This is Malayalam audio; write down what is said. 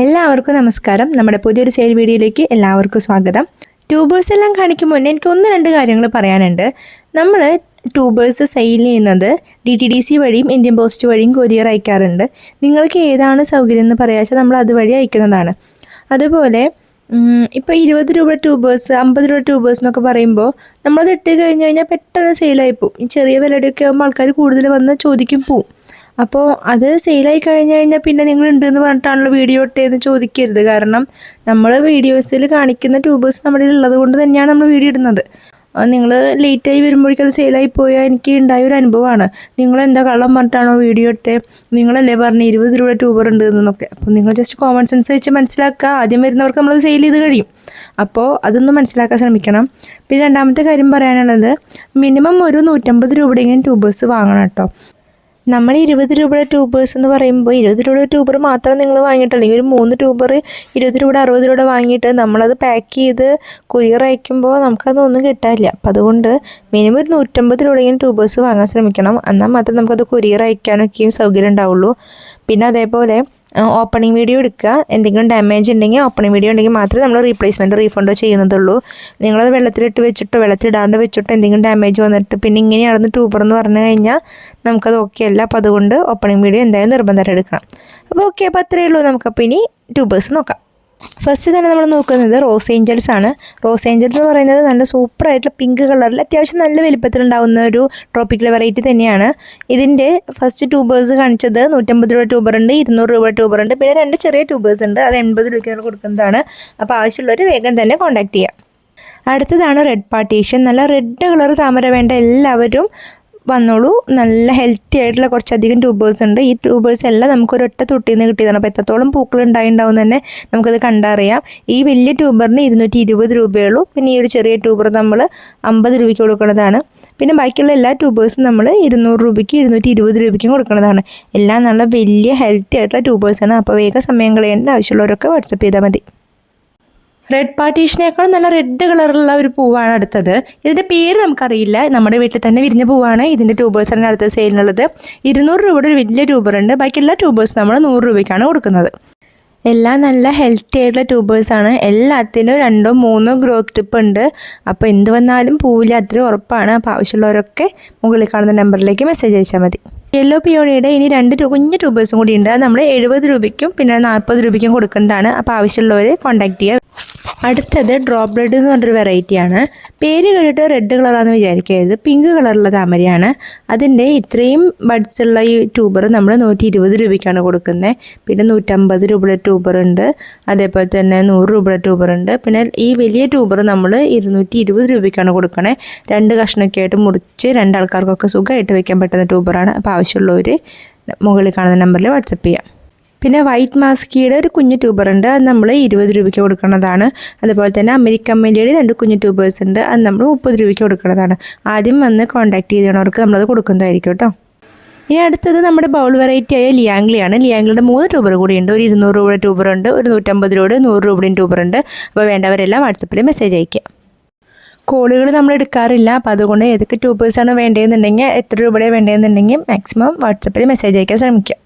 എല്ലാവർക്കും നമസ്കാരം. നമ്മുടെ പുതിയൊരു സെയിൽ വീഡിയോയിലേക്ക് എല്ലാവർക്കും സ്വാഗതം. ട്യൂബേഴ്സ് എല്ലാം കാണിക്കും മുന്നേ എനിക്ക് ഒന്ന് രണ്ട് കാര്യങ്ങൾ പറയാനുണ്ട്. നമ്മൾ ട്യൂബേഴ്സ് സെയിൽ ചെയ്യുന്നത് ഡി ടി ഡി സി വഴിയും ഇന്ത്യൻ പോസ്റ്റ് വഴിയും കൊറിയർ അയക്കാറുണ്ട്. നിങ്ങൾക്ക് ഏതാണ് സൗകര്യം എന്ന് പറയാച്ചാൽ നമ്മൾ അതുവഴി അയക്കുന്നതാണ്. അതുപോലെ ഇപ്പോൾ ഇരുപത് രൂപ ട്യൂബേഴ്സ് അമ്പത് രൂപ ട്യൂബേഴ്സ് എന്നൊക്കെ പറയുമ്പോൾ നമ്മളത് ഇട്ട് കഴിഞ്ഞ് കഴിഞ്ഞാൽ പെട്ടെന്ന് സെയിലായി പോകും. ഈ ചെറിയ വിലയുടെയൊക്കെ ആകുമ്പോൾ ആൾക്കാർ കൂടുതൽ വന്ന് ചോദിക്കും പോവും. അപ്പോൾ അത് സെയിലായി കഴിഞ്ഞ് കഴിഞ്ഞാൽ പിന്നെ നിങ്ങൾ ഉണ്ടെന്ന് പറഞ്ഞിട്ടാണല്ലോ വീഡിയോ ഇട്ടേന്ന് ചോദിക്കരുത്. കാരണം നമ്മൾ വീഡിയോസിൽ കാണിക്കുന്ന ട്യൂബേഴ്സ് നമ്മുടെ ഉള്ളത് കൊണ്ട് തന്നെയാണ് നമ്മൾ വീഡിയോ ഇടുന്നത്. നിങ്ങൾ ലേറ്റായി വരുമ്പോഴേക്കും അത് സെയിലായി പോയാൽ എനിക്ക് ഉണ്ടായ ഒരു അനുഭവമാണ്. നിങ്ങൾ എന്താ കള്ളം പറഞ്ഞിട്ടാണോ വീഡിയോ ഇട്ടേ? നിങ്ങളല്ലേ പറഞ്ഞ് ഇരുപത് രൂപ ട്യൂബർ ഉണ്ട് എന്നൊക്കെ. അപ്പോൾ നിങ്ങൾ ജസ്റ്റ് കോമൺ സെൻസ് വെച്ച് മനസ്സിലാക്കുക. ആദ്യം വരുന്നവർക്ക് നമ്മൾ സെയിൽ ചെയ്ത് കഴിയും. അപ്പോൾ അതൊന്ന് മനസ്സിലാക്കാൻ ശ്രമിക്കണം. പിന്നെ രണ്ടാമത്തെ കാര്യം പറയാനുള്ളത് മിനിമം ഒരു നൂറ്റമ്പത് രൂപയുടെയെങ്കിലും ട്യൂബേഴ്സ് വാങ്ങണം കേട്ടോ. നമ്മൾ ഇരുപത് രൂപയുടെ ട്യൂബേഴ്സ് എന്ന് പറയുമ്പോൾ ഇരുപത് രൂപയുടെ ട്യൂബർ മാത്രം നിങ്ങൾ വാങ്ങിയിട്ടുണ്ടെങ്കിൽ ഒരു മൂന്ന് ട്യൂബർ ഇരുപത് രൂപയുടെ അറുപത് രൂപയുടെ വാങ്ങിയിട്ട് നമ്മളത് പാക്ക് ചെയ്ത് കൊറിയർ അയക്കുമ്പോൾ നമുക്കതൊന്നും കിട്ടാനില്ല. അപ്പം അതുകൊണ്ട് മിനിമം ഒരു നൂറ്റമ്പത് രൂപയെങ്കിലും ട്യൂബേഴ്സ് വാങ്ങാൻ ശ്രമിക്കണം. എന്നാൽ മാത്രം നമുക്കത് കൊറിയർ അയക്കാനൊക്കെയും സൗകര്യം ഉണ്ടാവുള്ളൂ. പിന്നെ അതേപോലെ ഓപ്പണിംഗ് വീഡിയോ എടുക്കുക. എന്തെങ്കിലും ഡാമേജ് ഉണ്ടെങ്കിൽ ഓപ്പണിംഗ് വീഡിയോ ഉണ്ടെങ്കിൽ മാത്രമേ നമ്മൾ റീപ്ലേസ്മെന്റ് റീഫണ്ടോ ചെയ്യുന്നതുള്ളൂ. നിങ്ങളത് വെള്ളത്തിലിട്ട് വെച്ചിട്ടോ വെള്ളത്തിലിടാണ്ട് വെച്ചിട്ടോ എന്തെങ്കിലും ഡാമേജ് വന്നിട്ട് പിന്നെ ഇങ്ങനെയാണെന്ന് ട്യൂബർ എന്ന് പറഞ്ഞു കഴിഞ്ഞാൽ നമുക്കത് ഓക്കെ അല്ല. അപ്പോൾ അതുകൊണ്ട് ഓപ്പണിംഗ് വീഡിയോ എന്തായാലും നിർബന്ധമായിട്ട് എടുക്കണം. അപ്പോൾ ഓക്കെ അപ്പോൾ അത്രയേ ഉള്ളൂ. നമുക്കപ്പോൾ ഇനി ട്യൂബേഴ്സ് നോക്കാം. ഫസ്റ്റ് തന്നെ നമ്മൾ നോക്കുന്നത് റോസ് ഏഞ്ചൽസ് ആണ്. റോസ് ഏഞ്ചൽസ് എന്ന് പറയുന്നത് നല്ല സൂപ്പർ ആയിട്ടുള്ള പിങ്ക് കളറിൽ അത്യാവശ്യം നല്ല വലിപ്പത്തിലുണ്ടാവുന്ന ഒരു ട്രോപ്പിക്കൽ വെറൈറ്റി തന്നെയാണ്. ഇതിന്റെ ഫസ്റ്റ് ട്യൂബേഴ്സ് കാണിച്ചത് നൂറ്റമ്പത് രൂപ ട്യൂബർ ഉണ്ട് ഇരുന്നൂറ് രൂപ ട്യൂബർ ഉണ്ട്. പിന്നെ രണ്ട് ചെറിയ ട്യൂബേഴ്സ് ഉണ്ട് അത് എൺപത് രൂപയ്ക്കാണ് കൊടുക്കുന്നതാണ്. അപ്പോൾ ആവശ്യമുള്ളവർ വേഗം തന്നെ കോൺടാക്ട് ചെയ്യാം. അടുത്തതാണ് റെഡ് പാർട്ടീഷൻ നല്ല റെഡ് കളർ താമര വേണ്ട എല്ലാവരും വന്നോളൂ. നല്ല ഹെൽത്തി ആയിട്ടുള്ള കുറച്ചധികം ട്യൂബേഴ്സ് ഉണ്ട്. ഈ ട്യൂബേഴ്സ് എല്ലാം നമുക്ക് ഒരൊറ്റ തൊട്ടിൽ നിന്ന് കിട്ടിയതാണ്. അപ്പോൾ എത്രത്തോളം പൂക്കൾ ഉണ്ടായിണ്ടാവും തന്നെ നമുക്കത് കണ്ടറിയാം. ഈ വലിയ ട്യൂബറിന് ഇരുന്നൂറ്റി ഇരുപത് രൂപയുള്ളൂ. പിന്നെ ഈ ഒരു ചെറിയ ട്യൂബർ നമ്മൾ അമ്പത് രൂപയ്ക്ക് കൊടുക്കുന്നതാണ് പിന്നെ ബാക്കിയുള്ള എല്ലാ ട്യൂബേഴ്സും നമ്മൾ ഇരുന്നൂറ് രൂപയ്ക്ക് ഇരുന്നൂറ്റി ഇരുപത് രൂപയ്ക്കും കൊടുക്കുന്നതാണ് എല്ലാം നല്ല വലിയ ഹെൽത്തി ആയിട്ടുള്ള ട്യൂബേഴ്സാണ് അപ്പോൾ വേഗം സമയം കളയേണ്ട ആവശ്യമുള്ളവരൊക്കെ വാട്സപ്പ് ചെയ്താൽ മതി. റെഡ് പാർട്ടീഷനേക്കാളും നല്ല റെഡ് കളറുള്ള ഒരു പൂവാണ് അടുത്തത്. ഇതിന്റെ പേര് നമുക്കറിയില്ല. നമ്മുടെ വീട്ടിൽ തന്നെ വിരിഞ്ഞ പൂവാണ്. ഇതിന്റെ ട്യൂബേഴ്സിന്റെ അടുത്ത സെയിലുള്ളത് ഇരുന്നൂറ് രൂപയുടെ ഒരു വലിയ ട്യൂബറുണ്ട് ബാക്കി എല്ലാ ട്യൂബേഴ്സും നമ്മൾ നൂറ് രൂപയ്ക്കാണ് കൊടുക്കുന്നത്. എല്ലാം നല്ല ഹെൽത്തി ആയിട്ടുള്ള ട്യൂബേഴ്സാണ് എല്ലാത്തിനും രണ്ടോ മൂന്നോ ഗ്രോത്ത് ടിപ്പ് ഉണ്ട്. അപ്പോൾ എന്ത് വന്നാലും പൂവില്ല അത്രയും ഉറപ്പാണ്. അപ്പോൾ ആവശ്യമുള്ളവരൊക്കെ മുകളിൽ കാണുന്ന നമ്പറിലേക്ക് മെസ്സേജ് അയച്ചാൽ മതി. യെല്ലോ പിയോണിയുടെ ഇനി രണ്ട് കുഞ്ഞു ട്യൂബേഴ്സും കൂടി ഉണ്ട്. അത് നമ്മൾ എഴുപത് രൂപയ്ക്കും പിന്നെ നാൽപ്പത് രൂപയ്ക്കും കൊടുക്കുന്നതാണ്. അപ്പോൾ ആവശ്യമുള്ളവർ കോൺടാക്ട് ചെയ്യുക അടുത്തത് ഡ്രോപ്പ് ബ്ലഡ് എന്ന് പറഞ്ഞൊരു വെറൈറ്റിയാണ് പേര് കേട്ടിട്ട് റെഡ് കളറാണെന്ന് വിചാരിക്കരുത്. പിങ്ക് കളറുള്ള താമരയാണ്. അതിന്റെ ഇത്രയും ബഡ്സ് ഉള്ള ഈ ട്യൂബർ നമ്മൾ നൂറ്റി ഇരുപത് രൂപയ്ക്കാണ് കൊടുക്കുന്നത് പിന്നെ നൂറ്റമ്പത് രൂപയുടെ ട്യൂബർ ഉണ്ട്. അതേപോലെ തന്നെ നൂറ് രൂപയുടെ ട്യൂബർ ഉണ്ട്. പിന്നെ ഈ വലിയ ട്യൂബർ നമ്മൾ ഇരുന്നൂറ്റി ഇരുപത് രൂപയ്ക്കാണ് കൊടുക്കണേ. രണ്ട് കഷ്ണമൊക്കെ ആയിട്ട് മുറിച്ച് രണ്ടാൾക്കാർക്കൊക്കെ സുഖമായിട്ട് വയ്ക്കാൻ പറ്റുന്ന ട്യൂബറാണ് അപ്പോൾ ആവശ്യമുള്ളവർ മുകളിൽ കാണുന്ന നമ്പറിൽ വാട്സപ്പ് ചെയ്യാം. പിന്നെ വൈറ്റ് മാസ്കിയുടെ ഒരു കുഞ്ഞു ട്യൂബർ ഉണ്ട്. അത് നമ്മൾ ഇരുപത് രൂപയ്ക്ക് കൊടുക്കുന്നതാണ്. അതുപോലെ തന്നെ അമേരിക്കൻ മെല്ലിയുടെ രണ്ട് കുഞ്ഞു ട്യൂബേഴ്സ് ഉണ്ട്. അത് നമ്മൾ മുപ്പത് രൂപയ്ക്ക് കൊടുക്കുന്നതാണ്. ആദ്യം വന്ന് കോൺടാക്ട് ചെയ്യണവർക്ക് നമ്മളത് കൊടുക്കുന്നതായിരിക്കും കേട്ടോ. ഇനി അടുത്തത് നമ്മുടെ ബൗൾ വെറൈറ്റി ആയ ലിയാംഗ്ലിയാണ് ലിയാംഗ്ലിയുടെ മൂന്ന് ട്യൂബർ കൂടിയുണ്ട്. ഒരു ഇരുന്നൂറ് രൂപയുടെ ട്യൂബർ ഉണ്ട്. ഒരു നൂറ്റമ്പത് രൂപയുടെ നൂറ് രൂപയുടെയും ട്യൂബർ ഉണ്ട്. അപ്പോൾ വേണ്ടവരെല്ലാം വാട്സപ്പിൽ മെസ്സേജ് അയക്കുക കോളുകൾ നമ്മൾ എടുക്കാറില്ല. അപ്പോൾ അതുകൊണ്ട് ഏതൊക്കെ ട്യൂബേഴ്സാണ് വേണ്ടതെന്നുണ്ടെങ്കിൽ എത്ര രൂപയുടെ വേണ്ടതെന്നുണ്ടെങ്കിൽ മാക്സിമം വാട്സപ്പിൽ മെസ്സേജ് അയക്കാൻ ശ്രമിക്കുക